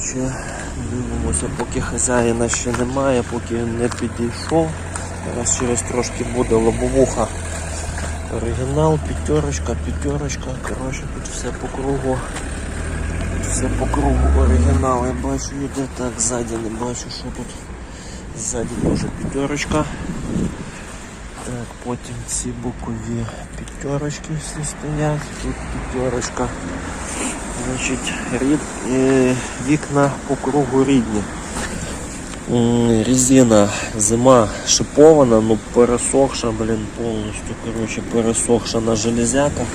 Коротше, дивимося, поки хазяїна ще немає, поки він не підійшов. Зараз через трошки буде лобовуха. Оригінал, п'ятерочка, п'ятерочка. Коротше, тут все по кругу. Тут все по кругу оригінал. Я бачу, йде так, ззаді не бачу, що тут. Ззаді теж п'ятерочка. Так, потім ці бокові п'ятерочки всі стоять. Тут п'ятерочка. Значить, рід, е, вікна по кругу рідні. М, Резина зима шипована, ну пересохша, блін, повністю коротше, пересохша на железяках.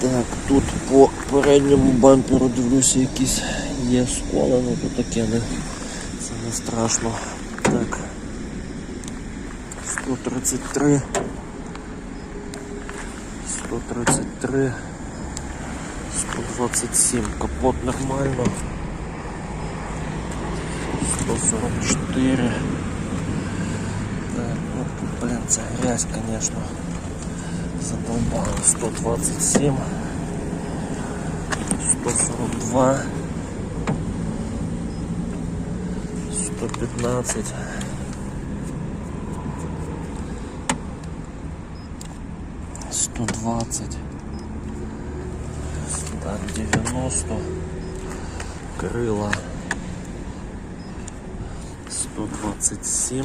Так, тут по передньому бамперу дивлюся, якісь є сколи, ну тут таке не, це не страшно. Так. 133. 133. 127. Капот нормально. 144. Так, тут, блин, це грязь, конечно. Задолбало. 127. 142. 115. Сто двадцать. Так, 90. Крила. 127.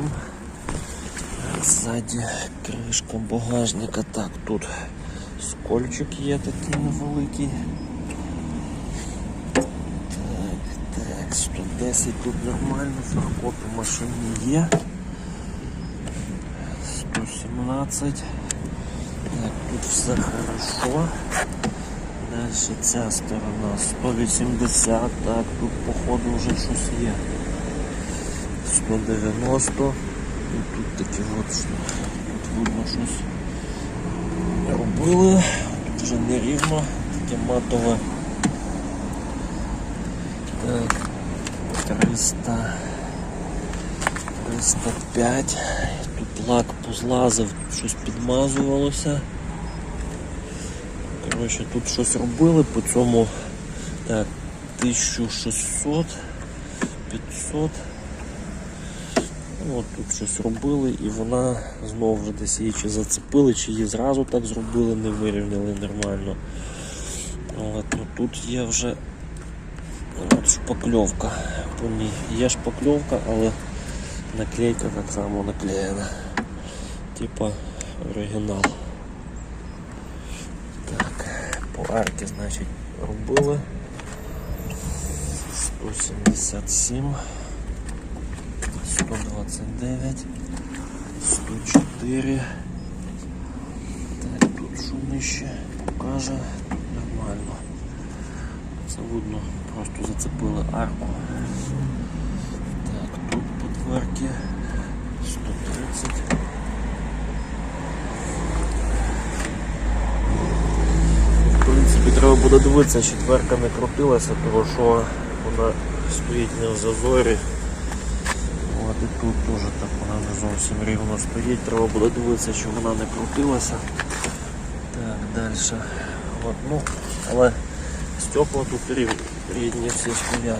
Ззаді кришка багажника. Так, тут скольчик є такий невеликий. Так, так, 110 тут нормально, фаркоп у машині є. 117. Так, тут все хорошо. Далі ця сторона 180, так, тут походу вже щось є. 190. І тут такі от, що тут видно щось робили. Тут вже нерівно, таке матове. Так, 300. 305. Тут лак позлазив, щось підмазувалося. Коротше, тут щось робили по цьому так, 1600, 500. Ну, от тут щось робили і вона знову вже десь її чи зацепили, чи її зразу так зробили, не вирівняли нормально. От, ну, тут є вже от шпакльовка. По ній є шпакльовка, але наклейка так само наклеєна. Типа оригінал. По арці, значить, робили 177, 129, 104. Так, тут що нижче покаже нормально. Це просто зацепили арку. Так, тут по дверці 130. Треба буде дивитися, четверка не крутилася, тому що вона стоїть не в зазорі. От і тут теж так вона не зовсім рівно стоїть, треба буде дивитися, чи вона не крутилася. Так, далі. От, ну, але стекла тут рівні, рідні всі стоять.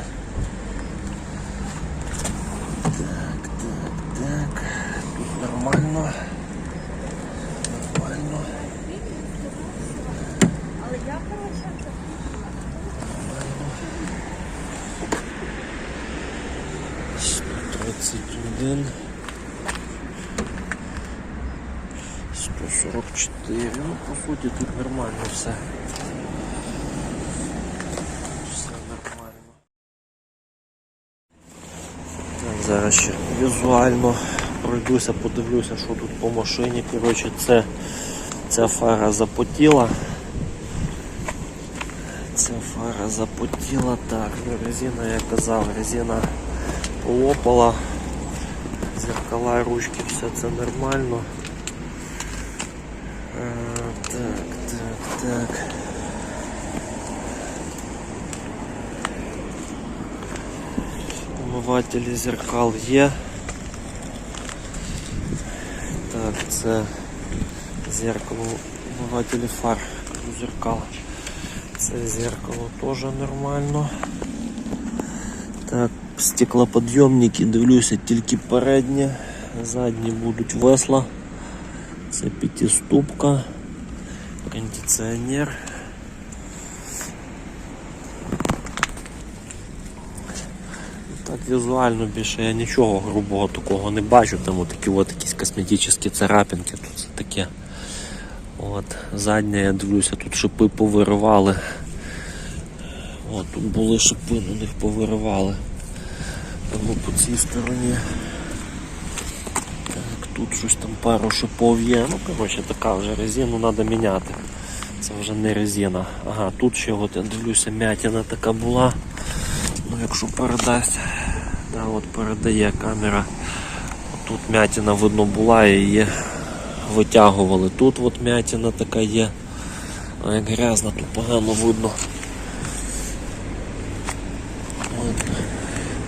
Так, так, так. Нормально. Але 131 144 ну по суті тут нормально все. Все нормально. Так, зараз ще візуально пройдуся подивлюся що тут по машині. Коротше це ця фара запотіла Ця фара запотіла так, ну резина, я казав, резина полопала, зеркала, ручки, все це нормально. А, так, так, так. Умивателі зеркал є. Так, це зеркало, умивателі фар у зеркал. Це зеркало теж нормально. Так, стеклоподйомники, дивлюся, тільки передні, задні будуть весла. Це п'ятиступка, кондиціонер. Так візуально більше я нічого грубого такого не бачу. Там такі от якісь косметичні царапинки. Тут таке. От, задня, я дивлюся, тут шипи повиривали. От, тут були шипи, на них повиривали. Тому по цій стороні. Так, тут щось там пару шипов є. Ну, коротше, така вже резину треба міняти. Це вже не резина. Ага, тут ще от я дивлюся, м'ятина така була. Ну, якщо передасть, да, от передає камера. Тут м'ятина видно була і її витягували. Тут от м'ятина така є. А як грязно, тут погано видно.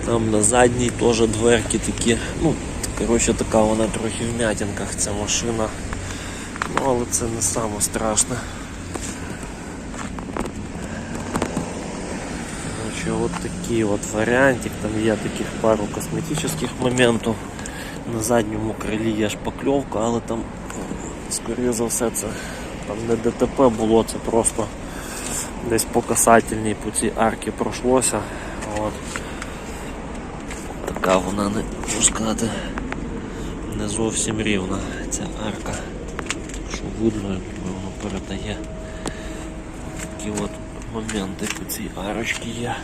Там на задній теж дверки такі. Ну, коротше, така вона трохи в м'ятинках ця машина. Ну, але це не саме страшне. Вот такий от варіантик, там є таких пару косметичних моментів. На задньому крилі є шпакльовка, але там, скоріше за все, це там не ДТП було, це просто десь по касательній по цій арці пройшлося. От. Така вона не можу сказати не зовсім рівна ця арка. Що видно, воно передає такі от моменти по цій арочці є.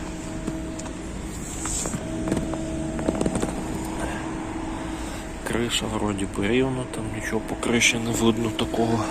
Криша вроді би рівно, там нічого по криші не видно такого.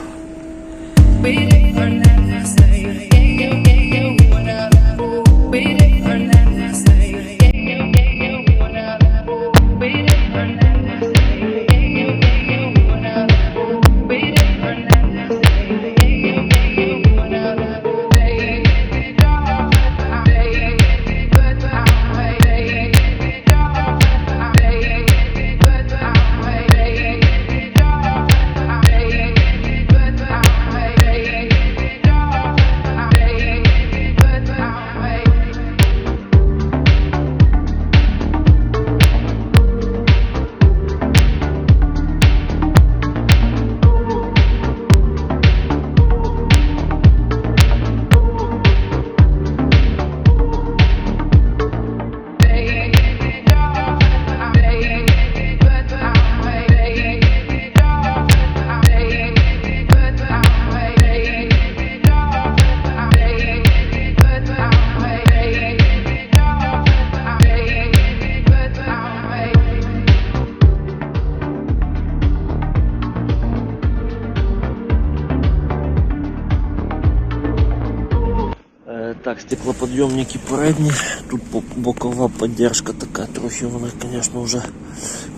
Так, стеклоподйомники передні. Тут бокова поддержка така, трохи вона, звісно, вже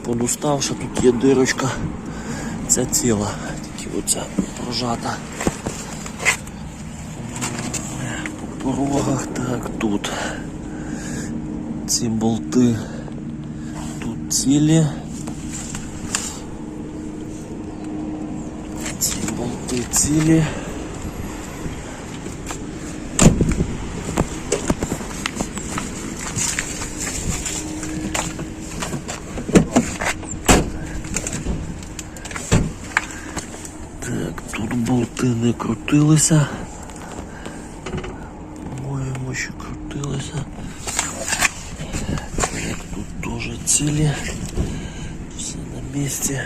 подуставша. Тут є дирочка. Ця ціла, тільки оця прожата. По порогах, так, тут ці болти тут цілі. Ці болти цілі. не крутилися. По-моєму, що крутилися. Так, тут теж цілі. Все на місці.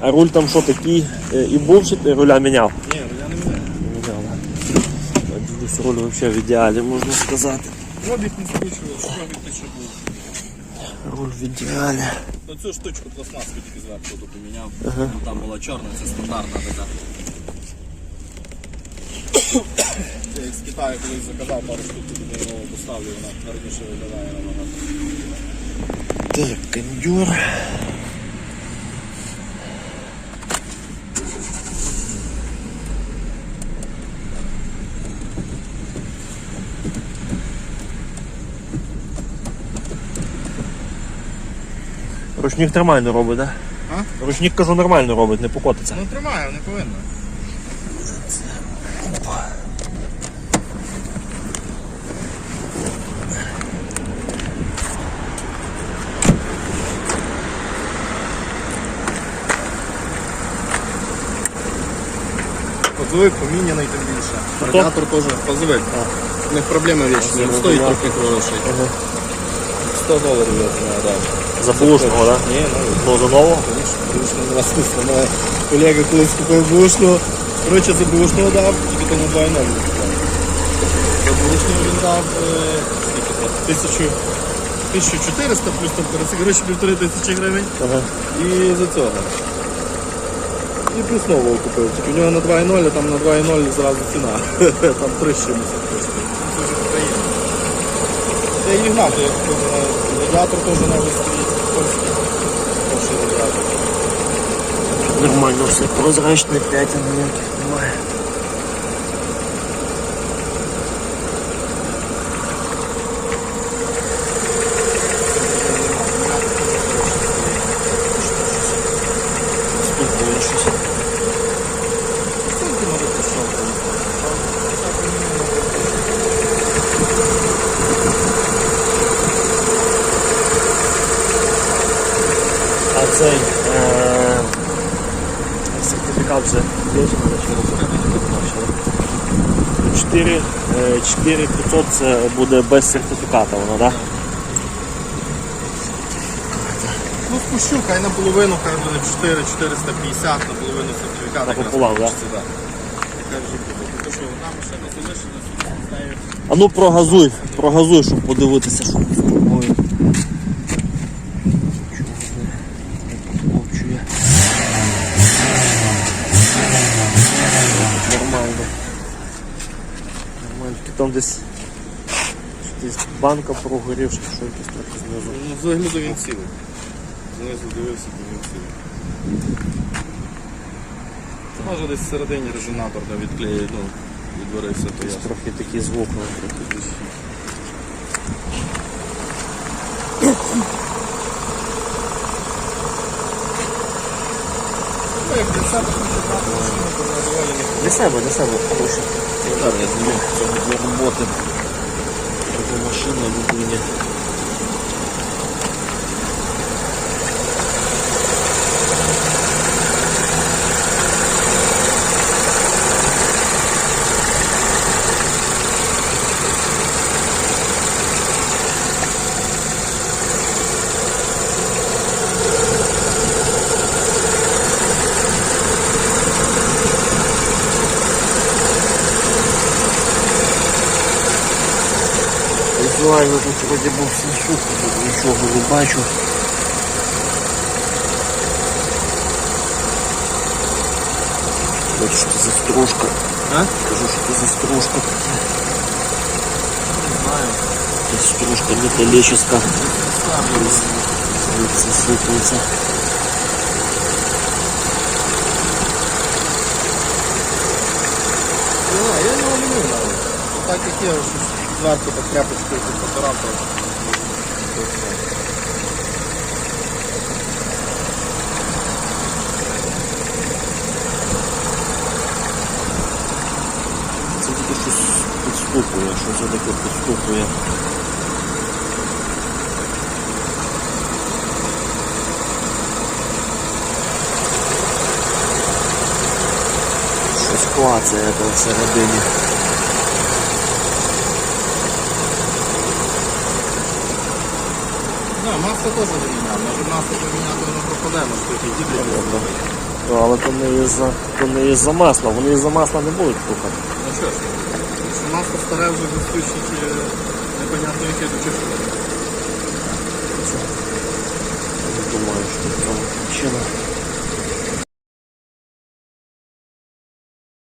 А руль там що такий е, і був, чи ти руля міняв? Ні, я не знаю. Міняв, так. Дивлюсь, руль взагалі в ідеалі, можна сказати. Пробіг не скручував, пробіг те, що був. Руль в ідеалі. Оцю цю штучку пластмаску тільки зверху тут поміняв. Ну, Там була чорна, це стандартна така. Я їх з Китаю колись заказав пару штук, туди його поставлю, вона гарніше виглядає набагато. Так, кондер. Ручник нормально робить, так? А? Ручник кажу нормально робить, не покотиться. Ну тримає, не повинно. Опа. Позовик поміняний тим більше. Радіатор теж позовик. У них проблеми вічні, стоїть трохи хороший. Ага. 100 доларів я знаю, так. За бушного, так? Ні, ну, Ну, за нового? Конечно, бушного не розпусти. Моя колега колись купив бушного. Коротше, за бушного дав, тільки тому 2,0 купив. За бушного він дав е, скільки то? Тисячу. 1400 плюс там коротше, коротше, півтори тисячі гривень. Ага. І за цього. І плюс нового купив. Тільки у нього на 2,0, а там на 2,0 зразу ціна. Там 3 з чимось коштує. Це вже приємно. Я її гнав, то я купив на- радіатор теж новий стоїть. Польський. Нормально все прозрачний п'ятин ніяких немає. Стукає щось. Це ти може пішов. А цей е, сертифікат вже є чи не ще розумію? 4, 4500 це буде без сертифіката воно, так? Ну, спущу, хай наполовину, хай буде 4, 450, наполовину сертифікат. Напополам, да? так? А ну прогазуй, прогазуй, щоб подивитися, що з тобою. Чого не, не покручує. Нормально. Нормально. Ти там десь, десь банка прогорівши, що якось трохи знизу. Ну, з вигляду він цілий. Знизу дивився, то він цілий. Це може десь всередині резонатор де відклеїть, ну, відварився, то Десь трохи такий звук, ну, трохи десь. Ну, як для хочу. Для себе, для себе хороше. Я для роботи. Таку машину людині. Візуально тут вроді був все сухо, тут нічого не бачу. Бачу, що це за стружка. А? Кажу, що це за стружка таке. Не знаю. Це стружка металлическа. Це сипається. Не знаю, я його не мив навіть. Ну, Так як є, щось зверху так тряпочкою тут потирав, то то все. Це тільки щось підступує, що це таке підступує. Щось клацає там всередині. Да, масло теж міняв. Може масло поміняти, воно пропаде, може і діти. Ну, але то не із-за то не із-за масла, вони із-за масла не будуть кухати. Ну що ж, якщо масло старе вже відстучить, непонятно яке до чого. Думаю, що в цьому причина.